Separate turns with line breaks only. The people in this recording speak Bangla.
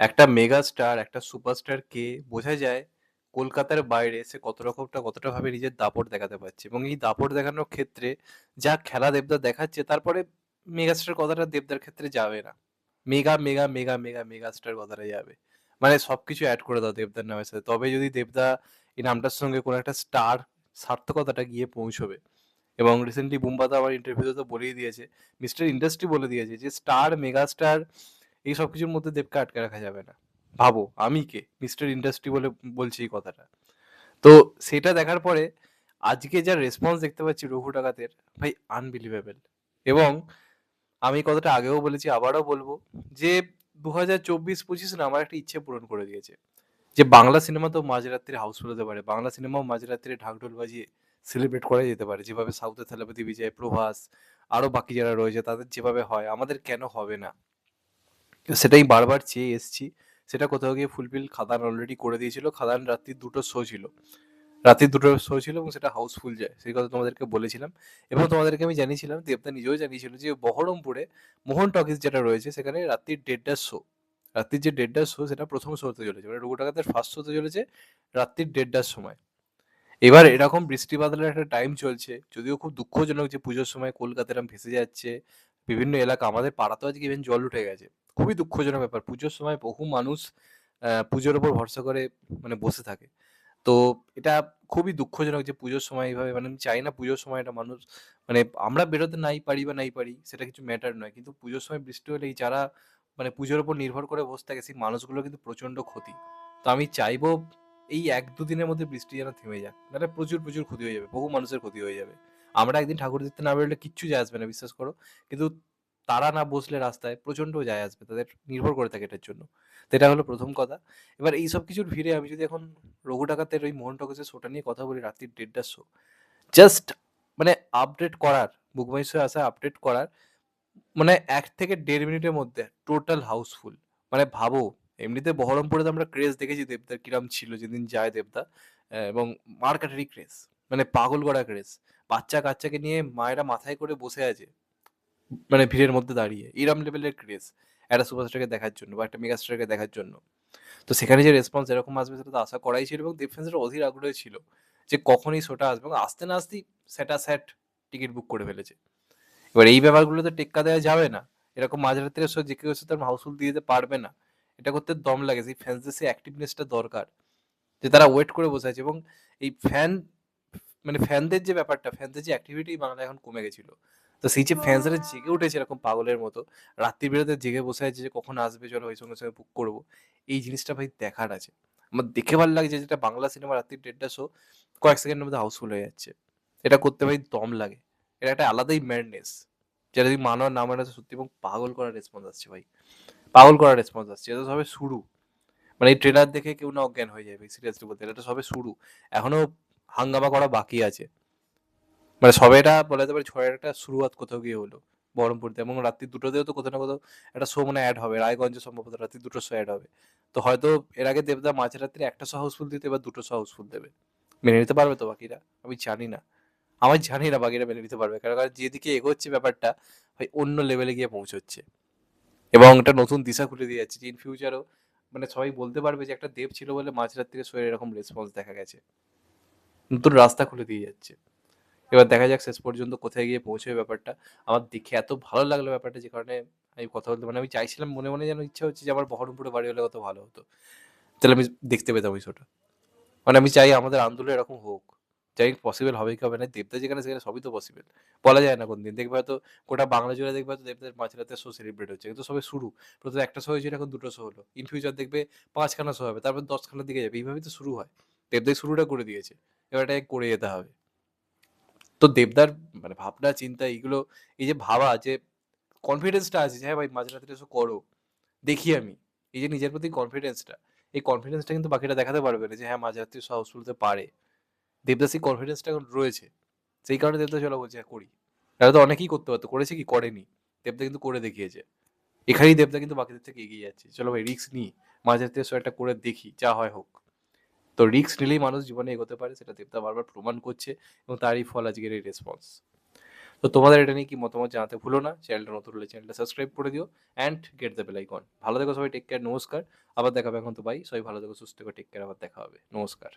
একটা মেগা স্টার, একটা সুপারস্টার কে বোঝা যায় কলকাতার বাইরে সে কত রকমটা কতটা ভাবে নিজের দাপট দেখাতে পারছে এবং এই দাপট দেখানোর ক্ষেত্রে যা খেলা দেবদা দেখাচ্ছে তারপরে মেগাস্টার কথাটা দেবদার ক্ষেত্রে যাবে না। Mega, mega, mega, mega, megastar কথাটা যাবে। মানে সবকিছু অ্যাড করে দাও দেবদার নামের সাথে। তবে যদি দেবদা এই নামটার সঙ্গে কোনো একটা স্টার সার্থকতাটা গিয়ে পৌঁছবে। এবং রিসেন্টলি বুমবাদা আমার ইন্টারভিউতে তো বলেই দিয়েছে, মিস্টার ইন্ডাস্ট্রি বলে দিয়েছে যে স্টার, মেগাস্টার এই সব কিছুর মধ্যে দেবকে আটকে রাখা যাবে না। ভাবো, আমি কে? মিস্টার ইন্ডাস্ট্রি বলে বলছি এই কথাটা। তো সেটা দেখার পরে আজকে যা রেসপন্স দেখতে পাচ্ছি রঘু ডাকাতের, ভাই আনবিলিভেবল এবং আমি কথাটা আগেও বলেছি, আবারও বলব যে দু হাজার চব্বিশ পঁচিশ না আমার একটা ইচ্ছে পূরণ করে দিয়েছে যে বাংলা সিনেমা তো মাঝরাত্রি হাউসফুল হতে পারে বাংলা সিনেমাও মাঝরাত্রি ঢাকঢোল বাজিয়ে সেলিব্রেট করা যেতে পারে যেভাবে সাউথের থালাপতি বিজয়, প্রভাস, আরও বাকি যারা রয়েছে, তাদের যেভাবে হয়, আমাদের কেন হবে না সেটাই বারবার চেয়ে এসছি। সেটা কোথাও গিয়ে ফুলফিল খাদান অলরেডি করে দিয়েছিল। খাদান রাত্রি দুটো শো ছিল। রাত্রি দুটো শো ছিল এবং সেটা হাউসফুল যায়। সেই কথা তোমাদেরকে বলেছিলাম। এবং তোমাদেরকে আমি জানিয়েছিলাম, দেবদা নিজেও জানিয়েছিল যে বহরমপুরে মোহন টকিজ যেটা রয়েছে, সেখানে রাত্রির দেড়টার শো রাত্রির যে দেড়টার শো সেটা প্রথম শো হতে চলেছে। মানে রঘু ফার্স্ট শো হতে চলেছে রাত্রির দেড়টার সময়। এবার এরকম বৃষ্টি বাদলের একটা টাইম চলছে। যদিও খুব দুঃখজনক যে পুজোর সময় কলকাতা এরকম ভেসে যাচ্ছে বিভিন্ন এলাকা, আমাদের পাড়াতেও আজকে ইভেন জল উঠে গেছে। খুবই দুঃখজনক ব্যাপার। পুজোর সময় বহু মানুষ পুজোর ওপর ভরসা করে মানে বসে থাকে। তো এটা খুবই দুঃখজনক যে পুজোর সময় এইভাবে মানে আমি চাই না পুজোর সময় এটা মানুষ মানে আমরা বেরোতে নাই পারি বা নাই পারি, সেটা কিছু ম্যাটার নয়। কিন্তু পুজোর সময় বৃষ্টি হলে এই যারা মানে পুজোর ওপর নির্ভর করে বসে থাকে, সেই মানুষগুলো কিন্তু প্রচণ্ড ক্ষতি। তো আমি চাইব এই এক দুদিনের মধ্যে বৃষ্টি যেন থেমে যাক। নাহলে প্রচুর প্রচুর ক্ষতি হয়ে যাবে, বহু মানুষের ক্ষতি হয়ে যাবে। আমরা একদিন ঠাকুর দেখতে না বেরোলে কিচ্ছু যায় আসবে না, বিশ্বাস করো। কিন্তু তারা না বসলে রাস্তায় প্রচণ্ড যায় আসবে, তাদের নির্ভর করে থাকে এটার জন্য। তো এটা হলো প্রথম কথা। এবার এই সব কিছুর ভিড়ে আমি যদি এখন রঘু ডাকাতের ওই মোহন টকেসের শোটা নিয়ে কথা বলি রাত্রির দেড়টার শো জাস্ট মানে আপডেট করার, বুকমাইশে আসা আপডেট করার মানে এক থেকে দেড় মিনিটের মধ্যে টোটাল হাউসফুল মানে ভাবো, এমনিতে বহরমপুরে তো আমরা ক্রেজ দেখেছি দেবদার কিরাম ছিল, যেদিন যায় দেবদা এবং মার্কেটারি ক্রেজ মানে পাগল করা ক্রেজ বাচ্চা কাচ্চাকে নিয়ে মায়েরা মাথায় করে বসে আছে মানে ভিড়ের মধ্যে দাঁড়িয়ে, এরম লেভেলের ক্রেজ একটা সুপারস্টারকে দেখার জন্য বা একটা মেগাস্টারকে দেখার জন্য। তো সেখানে যে রেসপন্স এরকম আসবে সেটা তো আশা করাই ছিল এবং ডিফেন্সের অধীর আগ্রহ ছিল যে কখনই শোটা আসবে এবং আসতে না আসতেই সেটা স্যাট টিকিট বুক করে ফেলেছে। এবার এই ব্যাপারগুলোতে টেক্কা দেওয়া যাবে না। এরকম মাঝরাত্রে শো যে কেউ তার হাউসফুল দিয়ে দিতে পারবে না। এটা করতে দম লাগে সেই ফ্যান্সদের সেই অ্যাক্টিভনেসটা দরকার। যে তারা ওয়েট করে বসে আছে এবং এই ফ্যান মানে ফ্যানদের যে ব্যাপারটা ফ্যানদের যে অ্যাক্টিভিটি বাংলা এখন কমে গেছিল। তো সেই যে ফ্যান্সরা জেগে উঠেছে এরকম পাগলের মতো রাত্রি বেরোতে জেগে বসে আছে যে কখন আসবে চলো ওই সঙ্গে সঙ্গে বুক করব এই জিনিসটা ভাই দেখার আছে। আমার দেখে ভালো লাগছে যেটা বাংলা সিনেমা রাত্রির দেড়টা শো কয়েক সেকেন্ডের মধ্যে হাউসফুল হয়ে যাচ্ছে। এটা করতে ভাই দম লাগে। এটা একটা আলাদাই ম্যাডনেস যেটা যদি মানো না মানে সত্যি এবং পাগল করার রেসপন্স আসছে ভাই। পাগল করার রেসপন্স আসছে। এটা তো সবে শুরু। মানে এই ট্রেলার দেখে কেউ না অজ্ঞান হয়ে যাবে সিরিয়াসলি বলতে এটা সবে শুরু। এখনও হাঙ্গামা করা বাকি আছে। মানে সবে এটা বলা ছয়ের একটা শুরুয়াত কোথাও গিয়ে হলো, বহরমপুরতে। এবং রাত্রি দুটোতেও তো কোথাও না কোথাও একটা শো মানে অ্যাড হবে, রায়গঞ্জে সম্ভবত রাত্রি দুটো শো অ্যাড হবে। তো হয়তো এর আগে দেবদা মাঝ রাত্রি একটা শো হাউসফুল দিতে, এবার দুটো শো হাউসফুল দেবে। মেনে নিতে পারবে তো বাকিরা? আমি জানি না। আমি জানি না বাকিরা মেনে নিতে পারবে, কারণ কারণ যেদিকে এগোচ্ছে ব্যাপারটা, ভাই অন্য লেভেলে গিয়ে পৌঁছচ্ছে। এবং একটা নতুন দিশা খুলে দিয়ে যাচ্ছে যে ইন ফিউচারও মানে সবাই বলতে পারবে যে একটা দেব ছিল বলে মাঝরাত্রিরে শোয়ের এরকম রেসপন্স দেখা গেছে। নতুন রাস্তা খুলে দিয়ে যাচ্ছে। এবার দেখা যাক শেষ পর্যন্ত কোথায় গিয়ে পৌঁছবে ব্যাপারটা। আমার দেখে এত ভালো লাগল ব্যাপারটা যে কারণে আমি কথা বলতে মানে আমি চাইছিলাম মনে মনে যেন ইচ্ছা হচ্ছে যে আমার বহরমপুরে বাড়ি হলে কত ভালো হতো। তাহলে আমি দেখতে পেতাম ওই শোটা মানে আমি চাই আমাদের আন্দোলন এরকম হোক। যাই পসিবল হবে কি হবে না দেবদা যেখানে সেখানে সবই তো পসিবল বলা যায় না কোন দিন দেখবে হয়তো গোটা বাংলা জুড়ে দেখবে হয়তো দেবদার মাঝরাতে শো সেলিব্রেট হচ্ছে। কিন্তু সবে শুরু। প্রথমে একটা শো হয়েছিল এখন দুটো শো হলো। ইন ফিউচার দেখবে পাঁচখানা শো হবে, তারপর দশখানার দিকে যাবে। এইভাবেই তো শুরু হয়। দেবদাই শুরুটা করে দিয়েছে। এবার এটাকে করে যেতে হবে। তো দেবদার মানে ভাবনা, চিন্তা এইগুলো, এই যে ভাবা, যে কনফিডেন্সটা আছে যে হ্যাঁ ভাই মাঝরাতে এসে, করো। দেখি আমি। এই যে নিজের প্রতি কনফিডেন্সটা এই কনফিডেন্সটা কিন্তু বাকিটা দেখাতে পারবে না যে হ্যাঁ মাঝরাত্রি সাহস তুলতে পারে। দেবদাস এই কনফিডেন্সটা এখন রয়েছে। সেই কারণে দেবদা চলো বলছে হ্যাঁ করি। তাহলে তো অনেকেই করতে পারতো, করেছে কি? করেনি। দেবদা কিন্তু করে দেখিয়েছে। এখানেই দেবদা কিন্তু বাকিদের থেকে এগিয়ে যাচ্ছে। চলো ভাই রিস্ক নিই। মাঝরাত্রি একটা করে দেখি, যা হয় হোক। তো রিক্স নিলেই মানুষ জীবনে এগোতে পারে, সেটা দেবদা বারবার প্রমাণ করছে এবং তারই ফল আজকের এই রেসপন্স তো তোমাদের এটা নিয়ে কি মতামত জানাতে ভুলো না চ্যানেলটা নতুন হলে চ্যানেলটা সাবস্ক্রাইব করে দিও and get the bell icon ভালো থেকো সবাই টেক কেয়ার নমস্কার, আবার দেখাবে এখন তো বাই সবাই ভালো থেকো, সুস্থ থেকো টেক কেয়ার আবার দেখা হবে, নমস্কার।